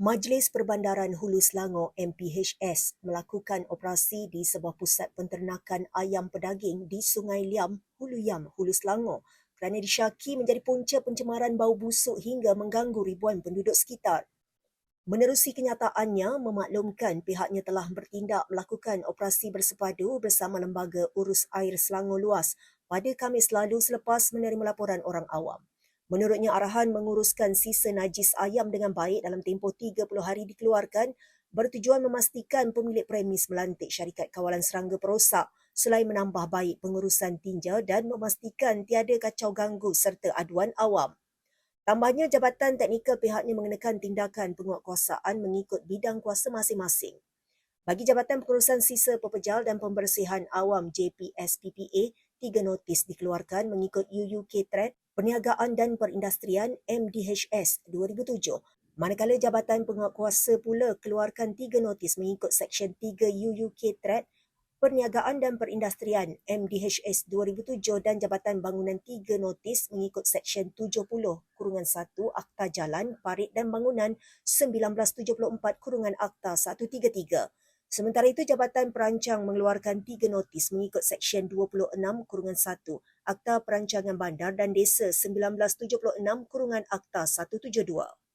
Majlis Perbandaran Hulu Selangor MPHS melakukan operasi di sebuah pusat penternakan ayam pedaging di Sungai Liam, Hulu Yam, Hulu Selangor kerana disyaki menjadi punca pencemaran bau busuk hingga mengganggu ribuan penduduk sekitar. Menerusi kenyataannya, memaklumkan pihaknya telah bertindak melakukan operasi bersepadu bersama Lembaga Urus Air Selangor Luas pada Khamis lalu selepas menerima laporan orang awam. Menurutnya, arahan menguruskan sisa najis ayam dengan baik dalam tempoh 30 hari dikeluarkan bertujuan memastikan pemilik premis melantik syarikat kawalan serangga perosak selain menambah baik pengurusan tinja dan memastikan tiada kacau ganggu serta aduan awam. Tambahnya, Jabatan Teknikal pihaknya mengenakan tindakan penguatkuasaan mengikut bidang kuasa masing-masing. Bagi Jabatan Pengurusan Sisa Pepejal dan Pembersihan Awam JPSPPA, tiga notis dikeluarkan mengikut UUK Threat Perniagaan dan Perindustrian MDHS 2007. Manakala Jabatan Penguatkuasa pula keluarkan tiga notis mengikut Seksyen 3 UUK Threat Perniagaan dan Perindustrian MDHS 2007 dan Jabatan Bangunan tiga notis mengikut Seksyen 70 kurungan 1 Akta Jalan, Parit dan Bangunan 1974 kurungan Akta 133. Sementara itu, Jabatan Perancang mengeluarkan tiga notis mengikut Seksyen 26 Kurungan 1 Akta Perancangan Bandar dan Desa 1976 Kurungan Akta 172.